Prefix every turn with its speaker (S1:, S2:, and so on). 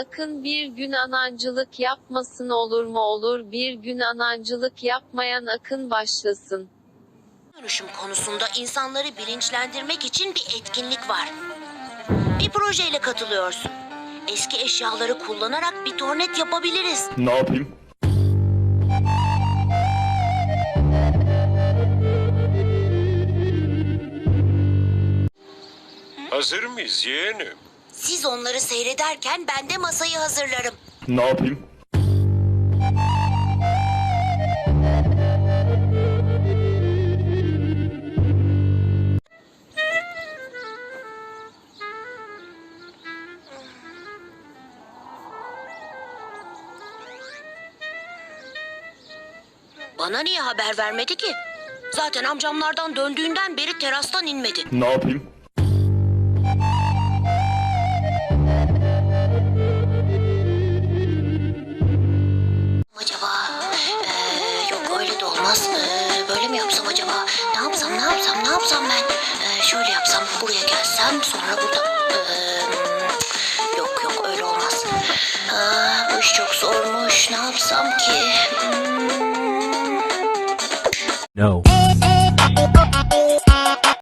S1: Akın bir gün anancılık yapmasın olur mu olur bir gün anancılık yapmayan Akın başlasın.
S2: Dönüşüm konusunda insanları bilinçlendirmek için bir etkinlik var. Bir projeyle katılıyorsun. Eski eşyaları kullanarak bir tornet yapabiliriz.
S3: Ne yapayım?
S4: Hazır mıyız yeğenim?
S2: Siz onları seyrederken ben de masayı hazırlarım.
S3: Ne yapayım?
S2: Bana niye haber vermedi ki? Zaten amcamlardan döndüğünden beri terastan inmedi.
S3: Ne yapayım?
S2: Böyle mi yapsam acaba? Ne yapsam ne yapsam ne yapsam ben? Ee, şöyle yapsam buraya gelsem sonra burada. Ee, yok yok öyle olmaz. Aa, bu iş çok zormuş. Ne yapsam ki? Hmm.
S5: No.
S2: Ee,